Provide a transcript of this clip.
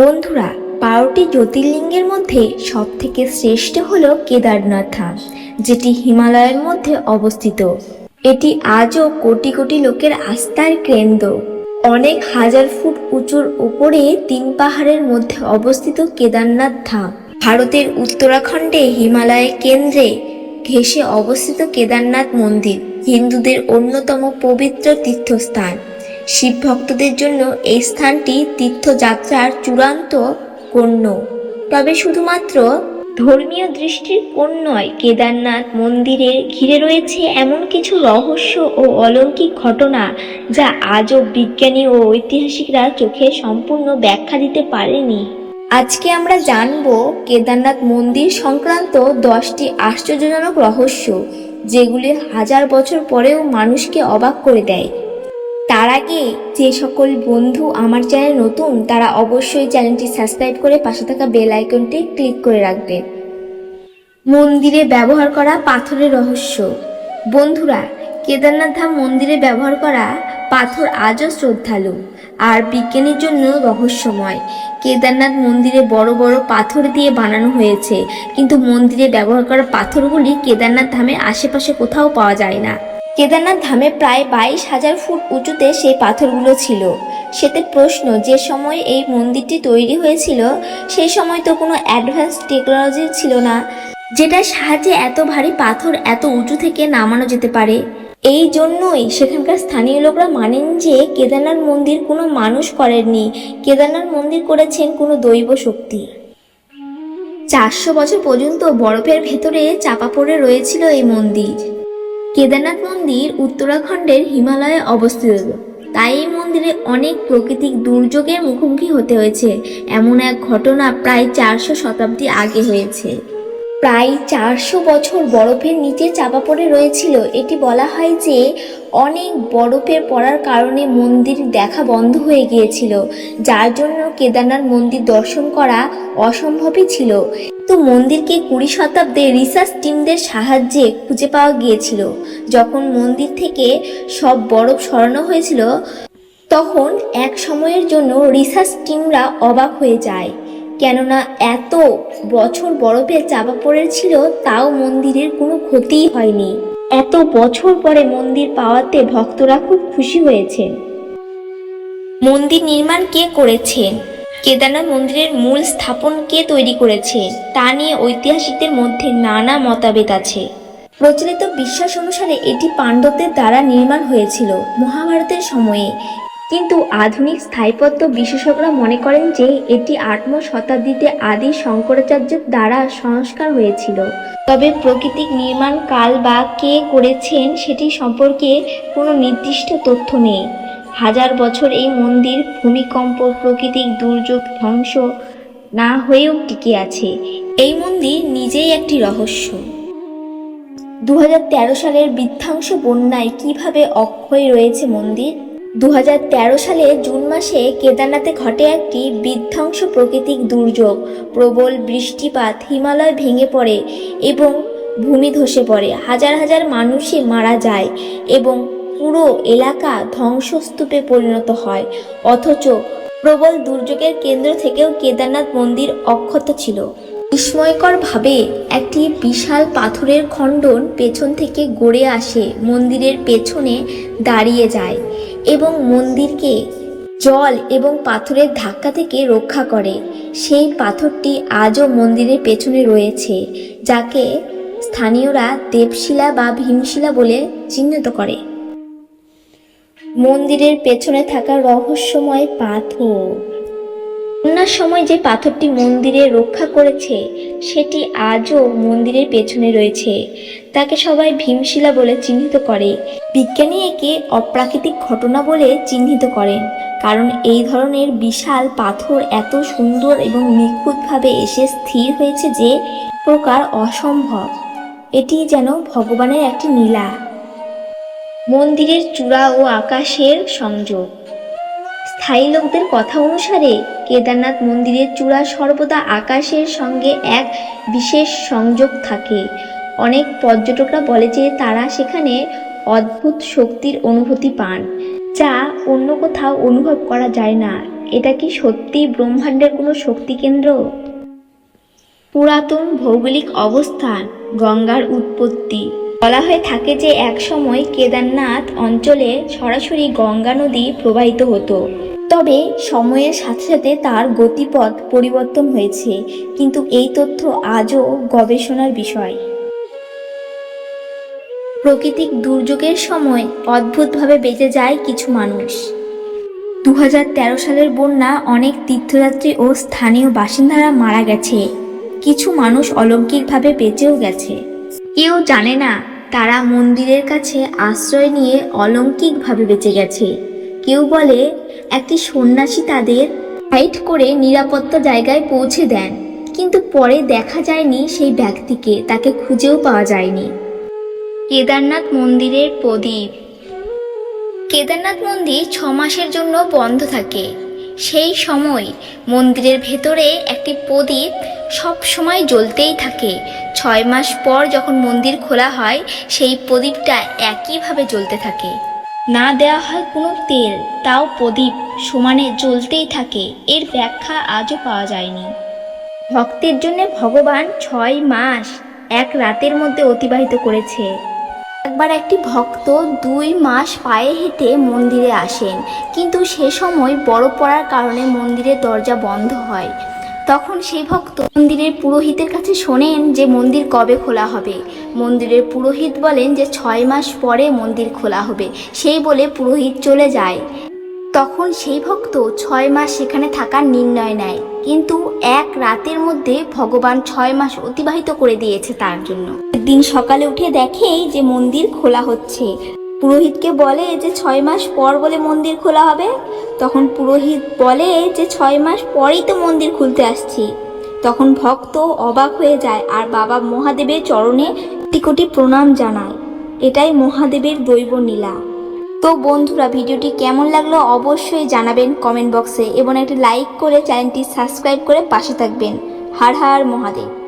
বন্ধুরা, বারোটি জ্যোতির্লিঙ্গের মধ্যে সব থেকে শ্রেষ্ঠ হল কেদারনাথ ধাম, যেটি হিমালয়ের মধ্যে অবস্থিত। এটি আজও কোটি কোটি লোকের আস্থার কেন্দ্র। অনেক হাজার ফুট উঁচুর উপরে তিন পাহাড়ের মধ্যে অবস্থিত কেদারনাথ ধাম। ভারতের উত্তরাখণ্ডে হিমালয়ের কেন্দ্রে ঘেঁষে অবস্থিত কেদারনাথ মন্দির, হিন্দুদের অন্যতম পবিত্র তীর্থস্থান। শিব ভক্তদের জন্য এই স্থানটি তীর্থযাত্রার চূড়ান্ত গণ্য তবে শুধুমাত্র ধর্মীয় দৃষ্টির কোণ নয়, কেদারনাথ মন্দিরের ঘিরে রয়েছে এমন কিছু রহস্য ও অলৌকিক ঘটনা যা আজও বিজ্ঞানী ও ঐতিহাসিকরা চোখে সম্পূর্ণ ব্যাখ্যা দিতে পারেনি। আজকে আমরা জানব কেদারনাথ মন্দির সংক্রান্ত দশটি আশ্চর্যজনক রহস্য, যেগুলি হাজার বছর পরেও মানুষকে অবাক করে দেয়। তার আগে যে সকল বন্ধু আমার চ্যানেল নতুন, তারা অবশ্যই চ্যানেলটি সাবস্ক্রাইব করে পাশে থাকা বেল আইকনটি ক্লিক করে রাখবেন মন্দিরে ব্যবহার করা পাথরের রহস্য। বন্ধুরা, কেদারনাথ ধাম মন্দিরে ব্যবহার করা পাথর আজও শ্রদ্ধালু আর বিজ্ঞানীর জন্য রহস্যময়। কেদারনাথ মন্দিরে বড় বড় পাথর দিয়ে বানানো হয়েছে, কিন্তু মন্দিরে ব্যবহার করা পাথরগুলি কেদারনাথ ধামের আশেপাশে কোথাও পাওয়া যায় না। কেদারনাথ ধামে প্রায় বাইশ হাজার ফুট উঁচুতে সেই পাথরগুলো ছিল। সেতে প্রশ্ন, যে সময় এই মন্দিরটি তৈরি হয়েছিল সেই সময় তো কোনো অ্যাডভান্স টেকনোলজি ছিল না, যেটার সাহায্যে এত ভারী পাথর এত উঁচু থেকে নামানো যেতে পারে। এই জন্যই সেখানকার স্থানীয় লোকরা মানেন যে কেদারনাথ মন্দির কোনো মানুষ করেননি, কেদারনাথ মন্দির করেছেন কোনো দৈব শক্তি। চারশো বছর পর্যন্ত বরফের ভেতরে চাপা পড়ে রয়েছিল এই মন্দির। কেদারনাথ মন্দির উত্তরাখণ্ডের হিমালয়ে অবস্থিত। তাই এই মন্দিরে অনেক প্রাকৃতিক দুর্যোগের মুখোমুখি হতে হয়েছে। এমন এক ঘটনা প্রায় চারশো শতাব্দী আগে হয়েছে। প্রায় চারশো বছর বরফের নিচে চাপা পড়ে রয়েছিল। এটি বলা হয় যে, অনেক বরফের পড়ার কারণে মন্দির দেখা বন্ধ হয়ে গিয়েছিল, যার জন্য কেদারনাথ মন্দির দর্শন করা অসম্ভবই ছিল। তো মন্দিরকে কুড়ি শতাব্দে রিসার্চ টিমদের সাহায্যে খুঁজে পাওয়া গিয়েছিল। যখন মন্দির থেকে সব বরফ সরানো হয়েছিল, তখন এক সময়ের জন্য রিসার্চ টিমরা অবাক হয়ে যায়। কেননা এত বছর বরফে চাপা পড়েছিল, তাও মন্দিরের কোনো ক্ষতিই হয়নি। এত বছর পরে মন্দির পাওয়াতে ভক্তরা খুব খুশি হয়েছেন। মন্দির নির্মাণ কে করেছেন? কেদারনাথ মন্দিরের মূল স্থাপন কে তৈরি করেছে? তা নিয়ে ঐতিহাসিকদের মধ্যে নানা মতভেদ আছে। প্রচলিত বিশ্বাস অনুসারে এটি পাণ্ডবদের দ্বারা নির্মাণ হয়েছিল। মহাভারতের সময়ে কিন্তু আধুনিক স্থায়ীপত্য বিশেষজ্ঞরা মনে করেন যে এটি আটম শতাব্দীতে আদি শঙ্করাচার্যের দ্বারা সংস্কার হয়েছিল। তবে প্রকৃতিক নির্মাণ কাল বা কে করেছেন সেটি সম্পর্কে কোনো নির্দিষ্ট তথ্য নেই। হাজার বছর এই মন্দির ভূমিকম্প, প্রকৃতিক দুর্যোগ, ধ্বংস না হয়েও টিকে আছে। এই মন্দির নিজেই একটি রহস্য। দু হাজার তেরো সালের বৃদ্ধাংশ বন্যায় কীভাবে অক্ষয় রয়েছে মন্দির? দু হাজার তেরো সালে জুন মাসে কেদারনাথে ঘটে একটি বিধ্বংস প্রাকৃতিক দুর্যোগ। প্রবল বৃষ্টিপাত হিমালয় ভেঙে পড়ে এবং ভূমি ধসে পড়ে। হাজার হাজার মানুষই মারা যায় এবং পুরো এলাকা ধ্বংসস্তূপে পরিণত হয়। অথচ প্রবল দুর্যোগের কেন্দ্র থেকেও কেদারনাথ মন্দির অক্ষত ছিল। বিস্ময়করভাবে একটি বিশাল পাথরের খণ্ডন পেছন থেকে গড়ে আসে। মন্দিরের পেছনে দাঁড়িয়ে যায়। এবং মন্দিরকে জল এবং পাথরের ধাক্কা থেকে রক্ষা করে। সেই পাথরটি আজও মন্দিরের পেছনে রয়েছে, যাকে স্থানীয়রা দেবশিলা বা ভীমশিলা বলে চিহ্নিত করে। মন্দিরের পেছনে থাকা রহস্যময় পাথর। বন্যার সময় যে পাথরটি মন্দিরে রক্ষা করেছে, সেটি আজও মন্দিরের পেছনে রয়েছে। তাকে সবাই ভীমশিলা বলে চিহ্নিত করে। বিজ্ঞানী একে অপ্রাকৃতিক ঘটনা বলে চিহ্নিত করেন, কারণ এই ধরনের বিশাল পাথর এত সুন্দর এবং নিখুঁতভাবে এসে স্থির হয়েছে যে প্রকার অসম্ভব। এটি যেন ভগবানের একটি নীলা। মন্দিরের চূড়া ও আকাশের সংযোগ। স্থায়ী লোকদের কথা অনুসারে কেদারনাথ মন্দিরের চূড়া সর্বদা আকাশের সঙ্গে এক বিশেষ সংযোগ থাকে। অনেক পর্যটকরা বলে যে তারা সেখানে অদ্ভুত শক্তির অনুভূতি পান, যা অন্য কোথাও অনুভব করা যায় না। এটা কি সত্যি ব্রহ্মাণ্ডের কোনো শক্তি কেন্দ্র? পুরাতন ভৌগোলিক অবস্থান, গঙ্গার উৎপত্তি। বলা হয়ে থাকে যে একসময় কেদারনাথ অঞ্চলে সরাসরি গঙ্গা নদী প্রবাহিত হতো। তবে সময়ের সাথে সাথে তার গতিপথ পরিবর্তন হয়েছে। কিন্তু এই তথ্য আজও গবেষণার বিষয়। প্রাকৃতিক দুর্যোগের সময় অদ্ভুতভাবে বেঁচে যায় কিছু মানুষ। দু হাজার তেরো সালের বন্যা অনেক তীর্থযাত্রী ও স্থানীয় বাসিন্দারা মারা গেছে। কিছু মানুষ অলৌকিকভাবে বেঁচেও গেছে। কেউ জানে না তারা মন্দিরের কাছে আশ্রয় নিয়ে অলৌকিকভাবে বেঁচে গেছে। কেউ বলে, একটি সন্ন্যাসী তাদের গাইড করে নিরাপত্তা জায়গায় পৌঁছে দেন। কিন্তু পরে দেখা যায়নি সেই ব্যক্তিকে, তাকে খুঁজেও পাওয়া যায়নি। কেদারনাথ মন্দিরের প্রদীপ। কেদারনাথ মন্দির ছ মাসের জন্য বন্ধ থাকে। সেই সময় মন্দিরের ভেতরে একটি প্রদীপ সব সময় জ্বলতেই থাকে। ছয় মাস পর যখন মন্দির খোলা হয়, সেই প্রদীপটা একইভাবে জ্বলতে থাকে। না দেওয়া হয় কোনো তেল, তাও প্রদীপ সমানে জ্বলতেই থাকে। এর ব্যাখ্যা আজও পাওয়া যায়নি। ভক্তের জন্য ভগবান ছয় মাস এক রাতের মধ্যে অতিবাহিত করেছে। একবার একটি ভক্ত দুই মাস পায়ে হেঁটে মন্দিরে আসেন। কিন্তু সে সময় বড় পড়ার কারণে মন্দিরের দরজা বন্ধ হয়। তখন সেই ভক্ত মন্দিরের পুরোহিতের কাছে শোনেন যে মন্দির কবে খোলা হবে। মন্দিরের পুরোহিত বলেন যে ছয় মাস পরে মন্দির খোলা হবে। সেই বলে পুরোহিত চলে যায়। তখন সেই ভক্ত ছয় মাস সেখানে থাকার নির্ণয় নেয়। কিন্তু এক রাতের মধ্যে ভগবান ছয় মাস অতিবাহিত করে দিয়েছে তার জন্য। দিন সকালে উঠে দেখে যে মন্দির খোলা হচ্ছে। পুরোহিতকে বলে যে ছয় মাস পর বলে মন্দির খোলা হবে। তখন পুরোহিত বলে যে ছয় মাস পরেই তো মন্দির খুলতে আসছি। তখন ভক্ত অবাক হয়ে যায় আর বাবা মহাদেবের চরণে কোটি প্রণাম জানায়। এটাই মহাদেবের দৈব নীলা তো বন্ধুরা, ভিডিওটি কেমন লাগল অবশ্যই জানাবেন কমেন্ট বক্সে এবং একটি লাইক করে চ্যানেলটি সাবস্ক্রাইব করে পাশে থাকবেন। হার হার মহাদেব।